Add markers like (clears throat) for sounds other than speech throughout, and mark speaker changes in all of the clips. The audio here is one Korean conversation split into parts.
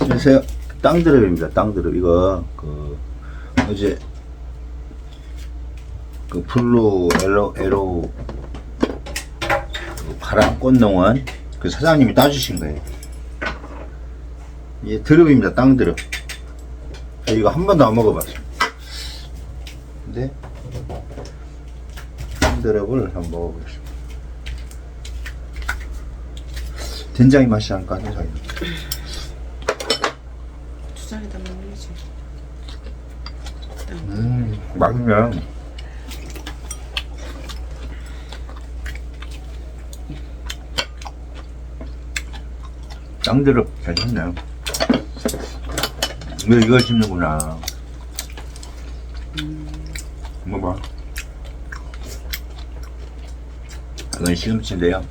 Speaker 1: 안녕하세요. 땅드럽입니다. 땅드럽. 이거, 그, 어제, 그, 블루 에로, 에로, 그 바람 꽃농원, 그 사장님이 따주신 거예요. 이게 드럽입니다. 땅드럽. 저 이거 한 번도 안 먹어봤어요. 근데, 땅드럽을 한번 먹어보겠습니다. 된장이 맛이 안 까네, 자기.
Speaker 2: 주장에다 먹는지.
Speaker 1: 음, 맛있네. 짱드럽 괜찮네. 왜 이걸 씹는구나. 먹어봐. 이건 시금치인데요.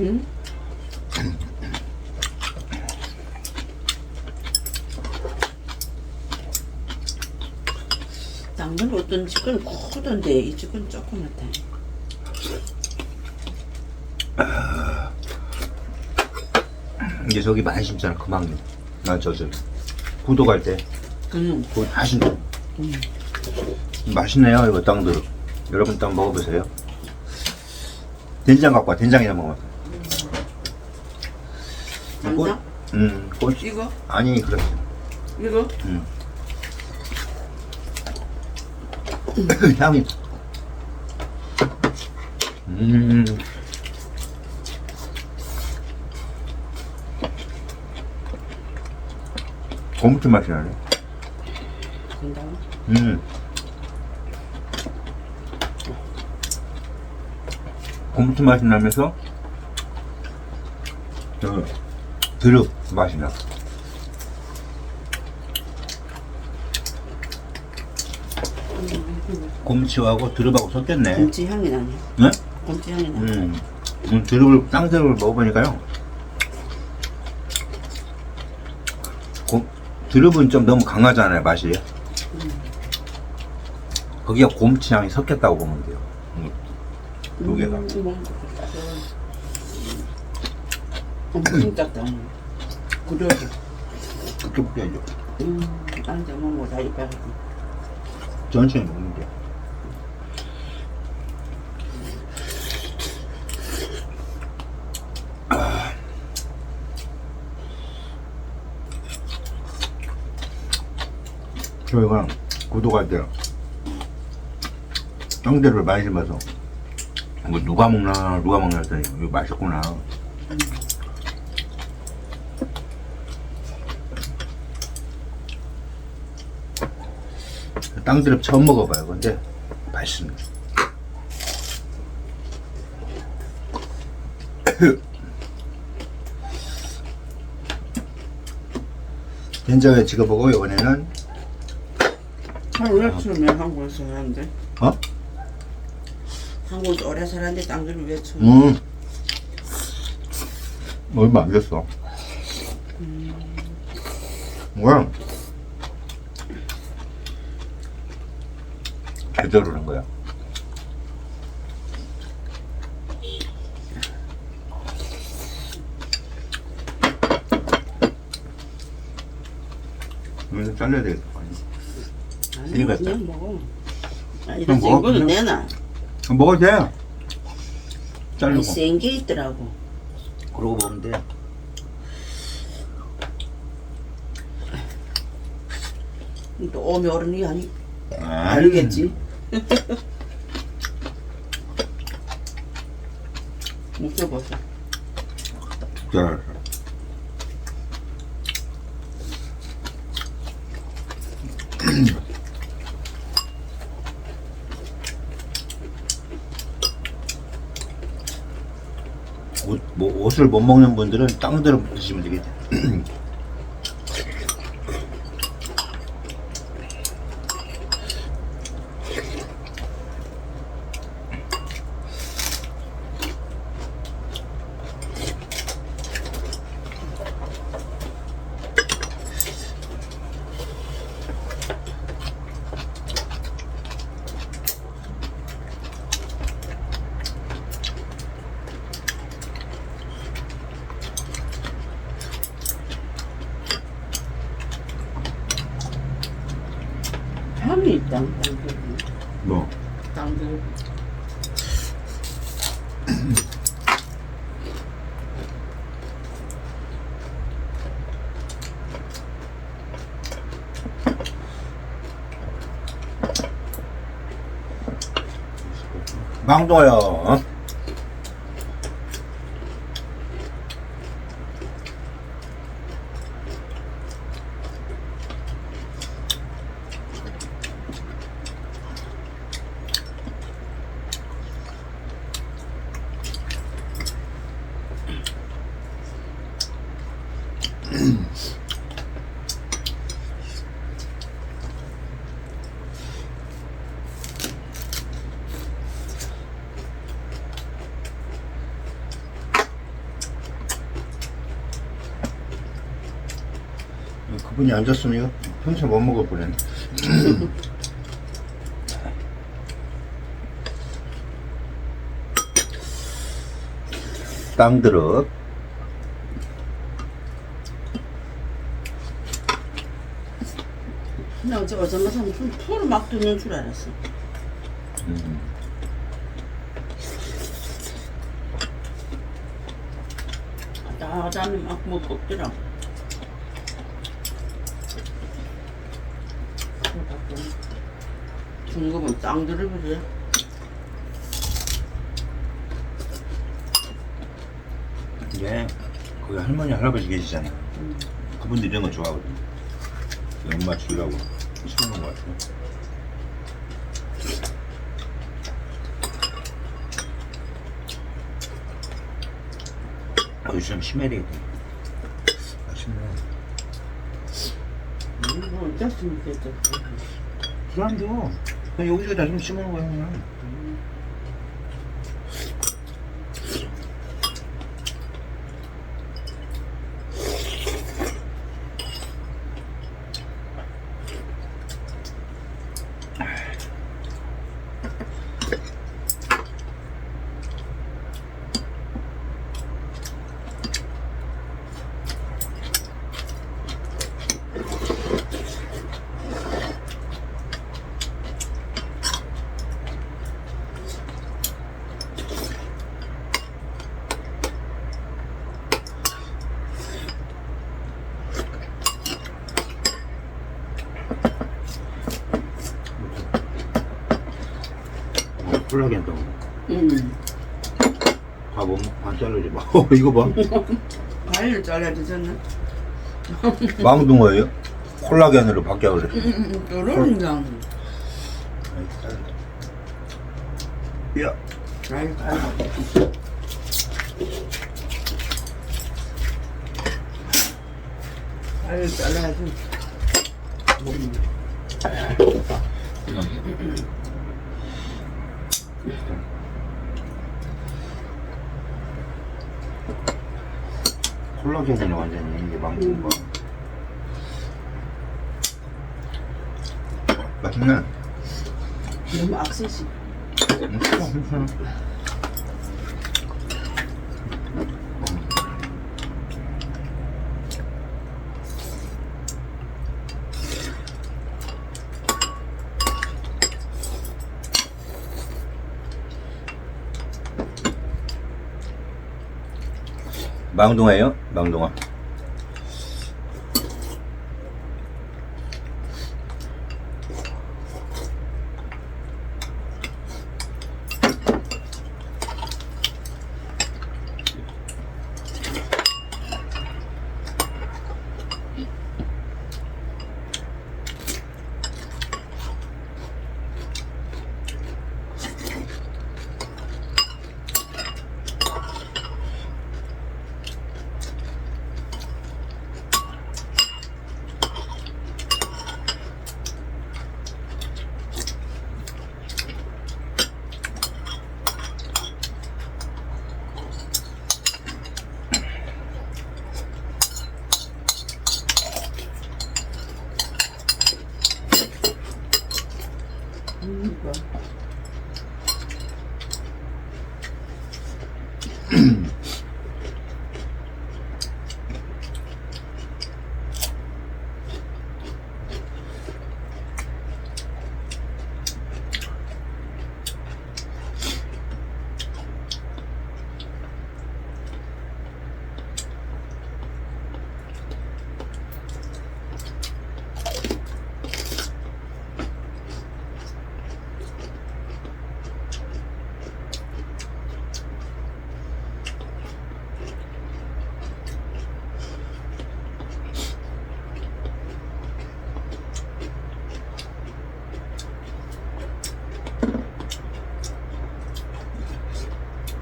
Speaker 2: 응? 당근 어떤 집은 크던데 이 집은 조그맣다.
Speaker 1: 이게 저기 많이 심잖아, 그망. 나 저, 저, 구도 갈 때.
Speaker 2: 응.
Speaker 1: 그거 다 심어. 맛있네요, 이거 땅드럽. 여러분 딱 먹어보세요. 된장 갖고 와, 된장이나 먹어.
Speaker 2: 간장?
Speaker 1: 음, 꽃,
Speaker 2: 이거?
Speaker 1: 아니, 그렇지.
Speaker 2: 이거?
Speaker 1: 향이. 음. 고무줄 맛이 나네. 음. 고무줄 맛이 나면서, 저, 드릅 맛이 나. 곰치하고 드릅하고 섞였네.
Speaker 2: 김치 향이 나네.
Speaker 1: 네?
Speaker 2: 김치 향이 나.
Speaker 1: 음, 음, 드릅을, 땅드릅을 먹어보니까요. 고, 드릅은 좀 너무 강하잖아요, 맛이. 거기가 곰치 향이 섞였다고 보면 돼요. 음, 두 개가.
Speaker 2: 음, (clears throat) 거 엄청 작다. 그래도
Speaker 1: 그렇게 먹여야죠.
Speaker 2: 음, 앉아 먹고 다리 빼가지고.
Speaker 1: 천천히 먹는 게. 저희가 구독할 때 형제를 많이 심어서 이거 누가 먹나 누가 먹나 했더니 이거 맛있구나. 땅드럽 처음 먹어봐요. 근데 맛있습니다. (clears throat) 된장에 찍어보고 이번에는
Speaker 2: 한 치우면 한국에서 하는데.
Speaker 1: 어?
Speaker 2: 한국에서 오래 살았는데 당근을 왜 치우?
Speaker 1: 음 얼마 안 됐어 뭐야 제대로 된 거야 이거 잘라야 되겠다 이거
Speaker 2: 그냥 먹어. 아,
Speaker 1: 그럼
Speaker 2: 이런
Speaker 1: 먹어,
Speaker 2: 이거는
Speaker 1: 그냥.
Speaker 2: 내놔.
Speaker 1: 먹어도 돼 자르고
Speaker 2: 센게 있더라고.
Speaker 1: 그러고 먹으면
Speaker 2: 돼또 오면 어른이 아니
Speaker 1: 아,
Speaker 2: 알겠지. (laughs) 묵혀보세요.
Speaker 1: 자, (clears throat) 뭐, 옷을 못 먹는 분들은 땅대로 드시면 되겠죠.
Speaker 2: 있다. (clears throat)
Speaker 1: 망동아요. 그분이 앉았으면 이거 평생 못 먹을 뻔했네. 땅드럽
Speaker 2: 나 어제 어제마사 무슨 토를 막 뜨는 줄 알았어.
Speaker 1: 음.
Speaker 2: 나다니 막뭐 꺾더라. 중급은 그래.
Speaker 1: 이게 거기 할머니 할아버지 계시잖아. 그분들 이런 거 좋아하거든. 엄마 주려고 시키는 거 같아. 어, 요즘 심해리 맛있네.
Speaker 2: 음, 뭐 어쨌든 됐다.
Speaker 1: 불안도 그냥 여기저기다 좀 심어놓은 거야. 콜라겐 또.
Speaker 2: 음.
Speaker 1: 밥 엄마 반 자르지 마. 어, (laughs) 이거 봐.
Speaker 2: 과일을 잘라야 되잖아.
Speaker 1: 망둥어예요? 콜라겐으로 바뀌어 그래.
Speaker 2: 음, 그러니까.
Speaker 1: 야,
Speaker 2: 과일, 과일. 과일 잘라야지.
Speaker 1: 콜라겐이네 완전히 이게 망둥어. 맛있네.
Speaker 2: 너무 악세시.
Speaker 1: 음, 망둥어예요? 망둥어.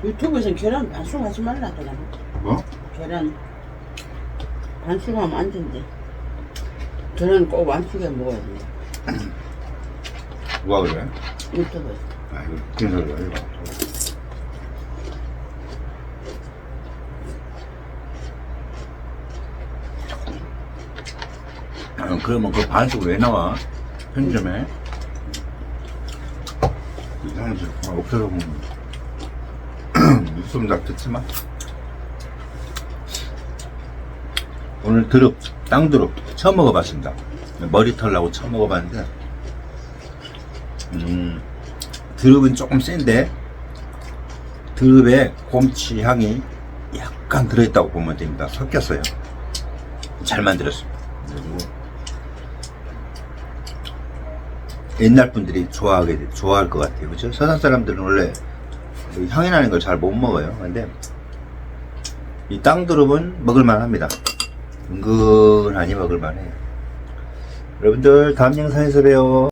Speaker 2: 유튜브에서 계란 반숙하지 말라 그러나
Speaker 1: 뭐?
Speaker 2: 계란 반숙하면 안 된대. 계란 꼭 완숙해 먹어야 돼.
Speaker 1: 누가 그래?
Speaker 2: 유튜브에서.
Speaker 1: 아 이거 무슨 소리야 이거? 아, 그러면 그 반숙 왜 나와? 편점에? 이상하지 아, 없어서 보면 닭 듣지마 오늘 드릅 땅드릅 처음 먹어봤습니다 머리털 나고 처음 먹어봤는데 음, 드릅은 조금 센데 드릅에 곰치 향이 약간 들어있다고 보면 됩니다. 섞였어요. 잘 만들었습니다. 그리고 옛날 분들이 좋아하게 돼- 좋아할 것 같아요. 그죠? 서산 사람들은 원래 이 향이 나는 걸 잘 못 먹어요. 근데 이 땅드릅은 먹을만 합니다. 은근하니 먹을만 해요. 여러분들 다음 영상에서 봬요.